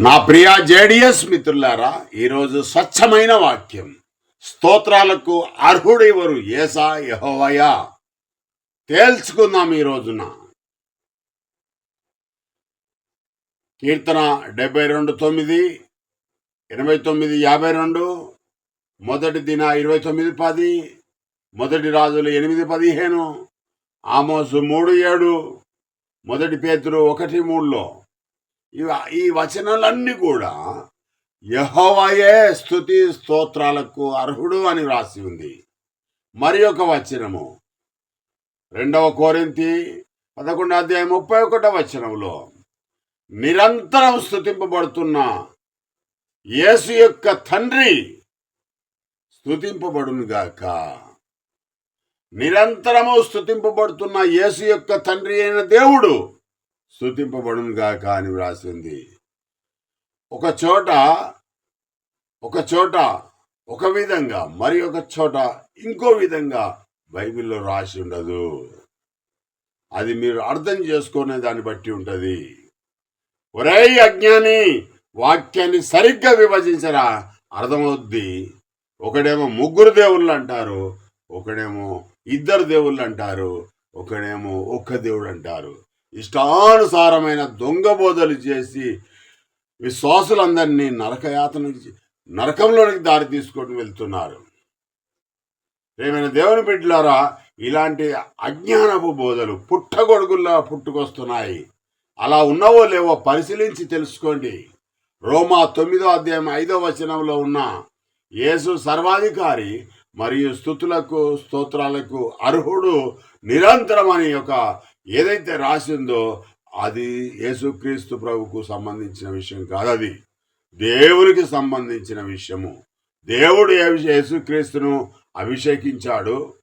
నా ప్రియ జేడిఎస్ మిత్రులారా ఈరోజు స్వచ్ఛమైన వాక్యం. స్తోత్రాలకు అర్హుడెవరు? ఏసా యహోవయా. తేల్చుకుందాం ఈ రోజున. కీర్తన డెబ్బై రెండు తొమ్మిది ఎనభై తొమ్మిది యాభై రెండు మొదటి దిన ఇరవై తొమ్మిది పది మొదటి రాజులు ఎనిమిది పదిహేను ఆమోసు మూడు ఏడు మొదటి పేతురు ఒకటి మూడులో. ఈ వచనాలన్నీ కూడా యహోవాయే స్థుతి స్తోత్రాలకు అర్హుడు అని రాసి ఉంది. మరి ఒక వచనము. రెండవ కోరింతి పదకొండు అధ్యాయం ముప్పై ఒకటో వచనంలో నిరంతరం స్థుతింపబడుతున్న యేసు యొక్క తండ్రి స్థుతింపబడునుగాక నిరంతరము స్థుతింపబడుతున్న యేసు యొక్క తండ్రి అయిన దేవుడు స్థుతింపబడును గాక అని వ్రాసింది. ఒక చోట ఒక చోట ఒక విధంగా మరి ఒక చోట ఇంకో విధంగా బైబిల్లో రాసి ఉండదు. అది మీరు అర్థం చేసుకునే దాన్ని బట్టి ఉంటుంది. ఒరే అజ్ఞాని వాక్యాన్ని సరిగ్గా విభజించరా? అర్థమవుద్ది. ఒకడేమో ముగ్గురు దేవుళ్ళు అంటారు ఒకడేమో ఇద్దరు దేవుళ్ళు అంటారు ఒకడేమో ఒక్క దేవుడు అంటారు. ఇష్టానుసారమైన దొంగ బోధలు చేసి విశ్వాసులందరినీ నరకయాతన నరకంలోనికి దారి తీసుకొని వెళ్తున్నారు. ఏమైనా దేవుని బిడ్డలారా ఇలాంటి అజ్ఞానపు బోధలు పుట్టగొడుగుల్లా పుట్టుకొస్తున్నాయి. అలా ఉన్నవో లేవో పరిశీలించి తెలుసుకోండి. రోమా తొమ్మిదో అధ్యాయం ఐదో వచనంలో ఉన్న యేసు సర్వాధికారి మరియు స్థుతులకు స్తోత్రాలకు అర్హుడు నిరంతరం అని ఒక ఏదైతే రాసిందో అది యేసుక్రీస్తు ప్రభుకు సంబంధించిన విషయం కాదు అది. దేవునికి సంబంధించిన విషయము. దేవుడు యేసుక్రీస్తును అభిషేకించాడు.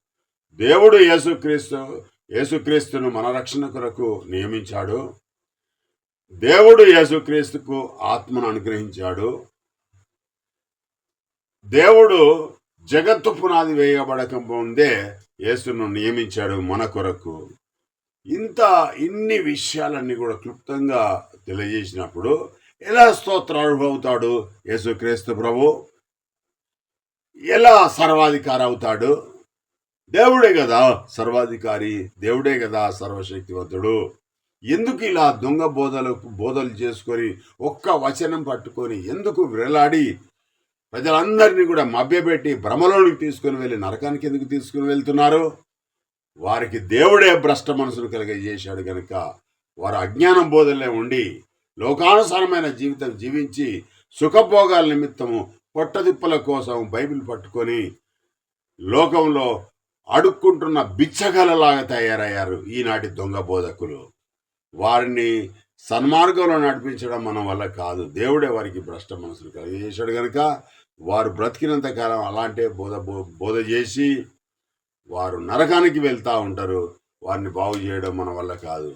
దేవుడు యేసుక్రీస్తు యేసుక్రీస్తును మన రక్షణ కొరకు నియమించాడు. దేవుడు యేసుక్రీస్తుకు ఆత్మను అనుగ్రహించాడు. దేవుడు జగత్తు పునాది వేయబడక ముందే యేసును నియమించాడు మన కొరకు. ఇంత ఇన్ని విషయాలన్నీ కూడా క్లుప్తంగా తెలియజేసినప్పుడు ఎలా స్తోత్రాలు అవుతాడు యేసుక్రీస్తు ప్రభు? ఎలా సర్వాధికారి అవుతాడు దేవుడే కదా సర్వాధికారి దేవుడే కదా సర్వశక్తివంతుడు. ఎందుకు ఇలా దొంగ బోధలు బోధలు చేసుకొని ఒక్క వచనం పట్టుకొని ఎందుకు విరలాడి ప్రజలందరినీ కూడా మభ్యపెట్టి భ్రమలోనికి తీసుకుని వెళ్ళి నరకానికి ఎందుకు తీసుకుని వెళ్తున్నారు? వారికి దేవుడే భ్రష్ట మనసును కలిగజేశాడు గనుక వారు అజ్ఞానం బోధలే ఉండి లోకానుసారమైన జీవితం జీవించి సుఖభోగాల నిమిత్తము పొట్టదిప్పల కోసం బైబిల్ పట్టుకొని లోకంలో అడుక్కుంటున్న బిచ్చగలలాగా తయారయ్యారు ఈనాటి దొంగ బోధకులు. వారిని సన్మార్గంలో నడిపించడం మన వల్ల కాదు. దేవుడే వారికి భ్రష్ట మనసును కలిగజేశాడు కనుక వారు బ్రతికినంత కాలం అలాంటి బోధ బో- బోధ చేసి వారు నరకానికి వెళ్తా ఉంటారు. వారిని బాగు చేయడం మన వల్ల కాదు.